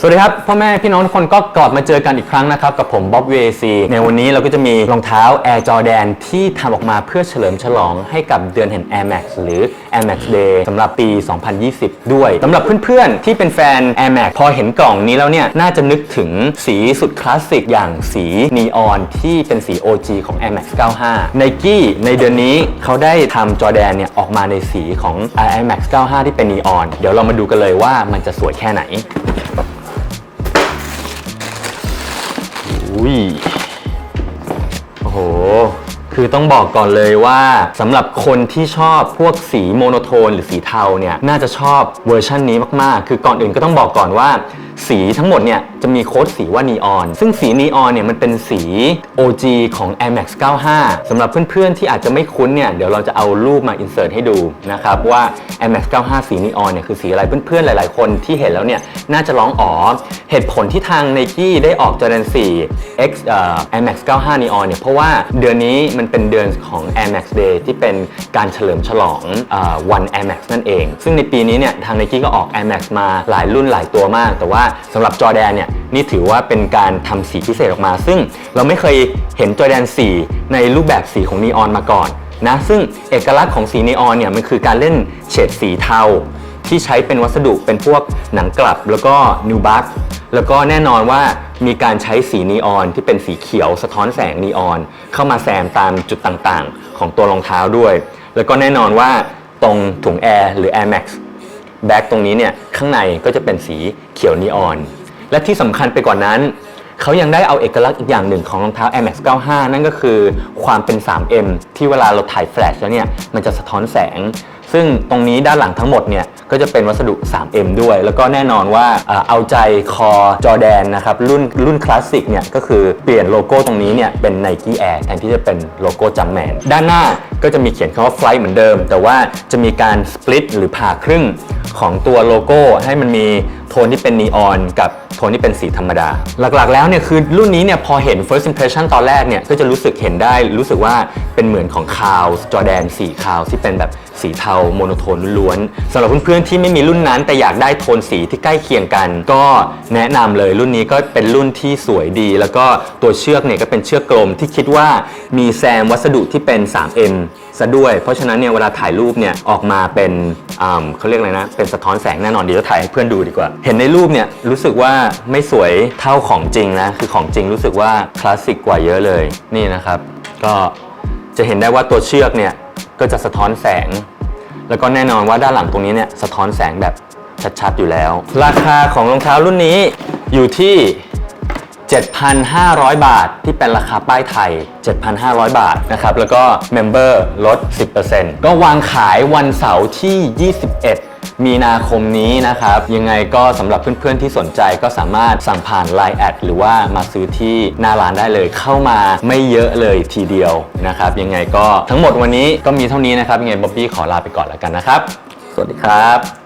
สวัสดีครับ พ่อแม่พี่น้องทุกคนก็กลับมาเจอกันอีกครั้งนะครับ กับผมบ๊อบ VAC ในวันนี้เราก็จะมีรองเท้า Air Jordan ที่ทำออกมาเพื่อเฉลิมฉลองให้กับเดือนแห่ง Air Max หรือ Air Max Day สำหรับปี 2020 ด้วยสำหรับเพื่อนๆ ที่เป็นแฟน Air Max พอเห็นกล่องนี้แล้วเนี่ย น่าจะนึกถึงสีสุดคลาสสิกอย่างสีนีออนที่เป็นสี OG ของ Air Max 95 Nike ในเดือนนี้เขาได้ทำ Jordan เนี่ยออกมาในสีของ Air Max 95 ที่เป็นนีออนเดี๋ยวเรามาดูกันเลยว่ามันจะสวยแค่ไหน อุ้ยโอ้โห คือต้องบอกก่อนเลยว่าสำหรับคนที่ชอบพวกสีโมโนโทน หรือสีเทาเนี่ย น่าจะชอบเวอร์ชันนี้มาก ๆ คือก่อนอื่นก็ต้องบอกก่อนว่า สีทั้งหมดเนี่ยจะมีโค้ดสีว่านีออน ซึ่งสีนีออนเนี่ยมันเป็นสี OG ของ Air Max 95สำหรับเพื่อนๆที่อาจจะไม่คุ้นเนี่ยเดี๋ยวเราจะเอารูปมาอินเสิร์ตให้ดูนะครับว่า Air Max 95 สีนีออนเนี่ยคือสีอะไรเพื่อนๆหลาย ๆ คนที่เห็นแล้วเนี่ยน่าจะร้องอ๋อเหตุผลที่ทาง Nike ได้ออก Jordan 4 X เอ่อ Air Max 95 Neon เนี่ยเพราะว่าเดือนนี้มันเป็นเดือนของ Air Max Day ที่เป็นการเฉลิมฉลองวัน Air Max นั่นเอง ซึ่งในปีนี้เนี่ยทาง Nike ก็ออก Air Max มาหลายรุ่นหลายตัวมาก แต่ว่าสำหรับ Jordan เนี่ยนี่ถือว่าเป็นการทำสีพิเศษออกมา ซึ่งเราไม่เคยเห็น Jordan 4ในรูปแบบสีของ Neon มาก่อนนะซึ่งเอกลักษณ์ของสีนีออนเนี่ยมันคือการเล่นเฉดสีเทาที่ใช้เป็นวัสดุเป็นพวกหนังกลับแล้วก็นิวบัคแล้วก็แน่นอนว่ามีการใช้สีนีออนที่เป็นสีเขียวสะท้อนแสงนีออน เข้ามาแซมตามจุดต่างๆ ของตัวรองเท้าด้วย แล้วก็แน่นอนว่าตรงถุงแอร์หรือ Air Max แบ็กตรงนี้เนี่ยข้างในก็จะเป็นสีเขียวนีออน และที่สำคัญไปกว่านั้น เขายังได้เอาเอกลักษณ์อีกอย่างหนึ่งของรองเท้า Air Max 95 นั่นก็คือความเป็น 3M ที่เวลาเราถ่ายแฟลชแล้วเนี่ยมันจะสะท้อนแสง ซึ่งตรงนี้ด้านหลังทั้งหมดเนี่ยก็จะเป็นวัสดุ 3M ด้วย แล้วก็แน่นอนว่าเอาใจคอจอแดนนะครับรุ่นรุ่นคลาสสิกเนี่ยก็คือเปลี่ยนโลโก้ตรงนี้เนี่ยเป็น Nike Air แทนที่จะเป็นโลโก้จัมแมนด้านหน้าก็จะมีเขียนคำว่า Flight เหมือนเดิม แต่ว่าจะมีการสปลิตหรือผ่าครึ่ง ของตัวโลโก้ให้มันมีโทนที่เป็นนีออนกับโทนที่เป็นสีธรรมดา หลักๆ แล้วเนี่ยคือรุ่นนี้เนี่ยพอเห็น first impression ตอนแรกเนี่ยก็จะรู้สึกเห็นได้รู้สึกว่าเป็นเหมือนของคาวจอแดนสีคาวที่เป็นแบบสีเทาโมโนโทนล้วนๆสำหรับเพื่อนๆที่ไม่มีรุ่นนั้น แต่อยากได้โทนสีที่ใกล้เคียงกัน ก็แนะนำเลยรุ่นนี้ก็เป็นรุ่นที่สวยดี แล้วก็ตัวเชือกเนี่ยก็เป็นเชือกกลมที่คิดว่ามีแซมวัสดุที่เป็น 3M ซะด้วย เพราะฉะนั้นเนี่ยเวลาถ่ายรูปเนี่ยออกมาเป็นอ่าเขาเรียกอะไรนะ เป็นสะท้อนแสงแน่นอนเดี๋ยวถ่ายให้เพื่อนดูดีกว่า เห็นในรูปเนี่ยรู้สึกว่าไม่สวยเท่าของจริงนะคือของจริงรู้สึกว่าคลาสสิกกว่าเยอะเลยนี่นะครับ ก็จะเห็นได้ว่าตัวเชือกเนี่ยก็จะสะท้อนแสง แล้วก็แน่นอนว่าด้านหลังตรงนี้เนี่ยสะท้อนแสงแบบชัดๆอยู่แล้ว ราคาของรองเท้ารุ่นนี้อยู่ที่ 7,500 บาท ที่เป็นราคาป้ายไทย 7,500 บาทนะครับ แล้วก็เมมเบอร์ลด 10%ก็วางขายวันเสาร์ที่ 21มีนาคมนี้นะครับ ยังไงก็สำหรับเพื่อนๆที่สนใจก็สามารถสั่งผ่าน Line แอดหรือว่ามาซื้อที่หน้าร้านได้เลยเข้ามาไม่เยอะเลยทีเดียวนะครับ ยังไงก็ทั้งหมดวันนี้ก็มีเท่านี้นะครับยังไงบ๊อบบี้ขอลาไปก่อนแล้วกันนะครับ สวัสดีครับ